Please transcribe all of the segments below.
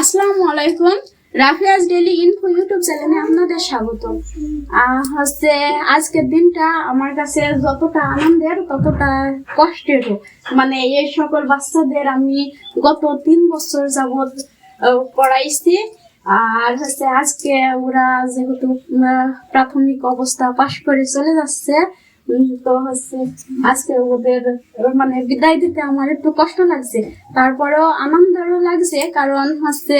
আসসালামু আলাইকুম। রাফিয়াজ daily info YouTube চ্যানেলে আপনাদের স্বাগত। হচ্ছে আজকের দিনটা আমার কাছে যতটা আনন্দের, ততটা কষ্টেরও মানে এই সকল বাচ্চাদের আমি গত তিন বছর যাবৎ পড়াইছি। আর হচ্ছে আজকে ওরা যেহেতু প্রাথমিক অবস্থা পাশ করে চলে যাচ্ছে তো হচ্ছে। আজকে ওদের মানে বিদায় দিতে আমার একটু কষ্ট লাগছে। তারপরেও আনন্দও লাগছে, কারণ হচ্ছে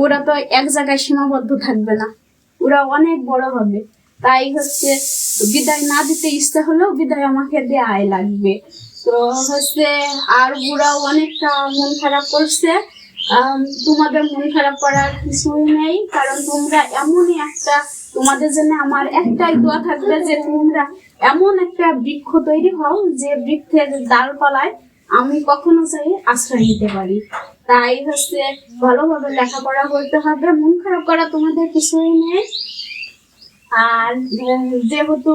ওরা তো এক জায়গায় সীমাবদ্ধ থাকবে না। ওরা অনেক বড় হবে। তাই হচ্ছে বিদায় না দিতে ইচ্ছে হলেও বিদায় আমাকে দেয়াই লাগবে। তো হচ্ছে আর ওরাও অনেকটা মন খারাপ করছে। তোমাদের মন খারাপ করার কিছুই নেই, কারণ তোমরা এমনই একটা, তোমাদের জন্য আমার একটাই দোয়া থাকবে যে তোমরা এমন একটা বৃক্ষ তৈরি হও যে বৃক্ষের ডালপালায় আমি কখনো চাই আশ্রয় নিতে পারি। তাই হচ্ছে ভালোভাবে লেখাপড়া করতে হবে, মন খারাপ করা তোমাদের কিছুই নেই। আর যেহেতু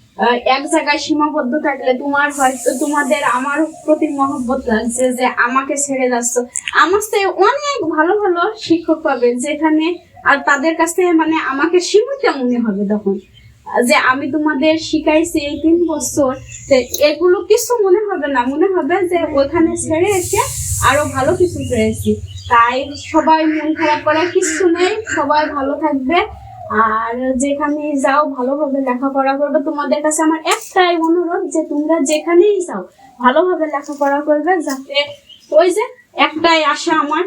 এক জায়গায় সীমাবদ্ধ থাকলে তোমার হয়তো তোমাদের আমার প্রতি মহব্বত লাগছে যে আমাকে ছেড়ে যাচ্ছ। আমার থেকে অনেক ভালো ভালো শিক্ষক পাবে যেখানে, আর তাদের কাছে মানে আমাকে সীমিত মনে হবে তখন। যে আমি তোমাদের শিখাইছি এই তিন বছর, তো এগুলো কিছু মনে হবে না। মনে হবে যে ওখানে ছেড়ে এসে আরও ভালো কিছু পেয়েছি। তাই সবাই মন খারাপ করার কিছু নেই, সবাই ভালো থাকবে। আর যেখানে যাও, ভালোভাবে লেখাপড়া করবে। তোমাদের কাছে আমার একটাই অনুরোধ যে তোমরা যেখানেই যাও, ভালোভাবে লেখাপড়া করবে যাতে ওই যে একটাই আশা আমার,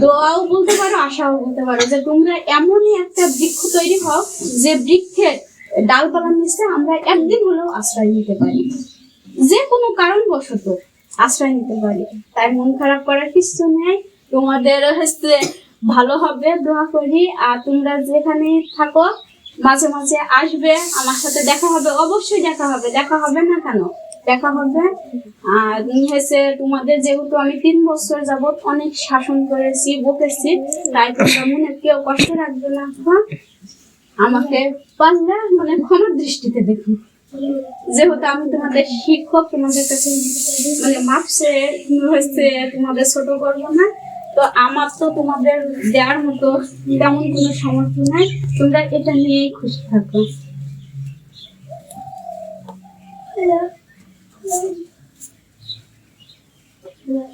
দোয়াও বলতে পারো, আশাও বলতে পারো যে তোমরা এমনই একটা বৃক্ষ তৈরি হও যে বৃক্ষের ডালপালার নিচে আমরা একদিন হলেও আশ্রয় নিতে পারি। যে কোনো কারণবশত আশ্রয় নিতে পারি। তাই মন খারাপ করার কিছু নেই। তোমাদের হচ্ছে ভালো হবে, দোয়া করি। আর তোমরা যেখানে থাকো, মাঝে মাঝে আসবে। আমার সাথে দেখা হবে, অবশ্যই দেখা হবে। দেখা হবে না কেন? দেখা হবে। আর হয়েছে, তোমাদের যেহেতু আমি তিন বছর যাবত অনেক শাসন করেছি, বকেছি, তাই তোমরা মনে কেউ কষ্ট রাখবে না? আমাকে পারলে মানে ক্ষমার দৃষ্টিতে দেখো। যেহেতু আমি তোমাদের শিক্ষক, তোমাদের কাছে মানে মাপসে হচ্ছে তোমাদের ছোট করব না তো আমার তো তোমাদের দেওয়ার মতো তেমন কোনো সামর্থ্য নাই। তোমরা এটা নিয়েই খুশি থাকো।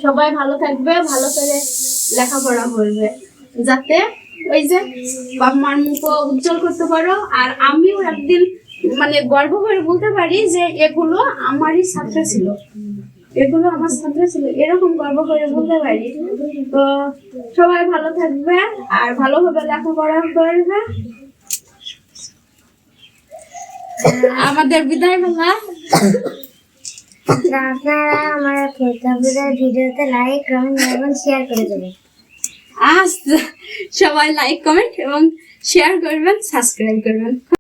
সবাই ভালো থাকবে, ভালো করে লেখাপড়া করবে, যাতে ওই যে বাপ মার মুখ উজ্জ্বল করতে পারো। আর আমিও একদিন মানে গর্ব করে বলতে পারি যে এগুলো আমারই ছাত্র ছিল। এগুলো আমার ছাত্র ছিল। এরকম গর্ব করে বলতে পারি তো সবাই ভালো থাকবে আর ভালোভাবে লেখাপড়া করবে। আমাদের বিদায় বেলা। আপনারা আমার ভিডিওতে লাইক কমেন্ট এবং শেয়ার করে দেবেন। আজ সবাই লাইক কমেন্ট এবং শেয়ার করবেন সাবস্ক্রাইব করবেন।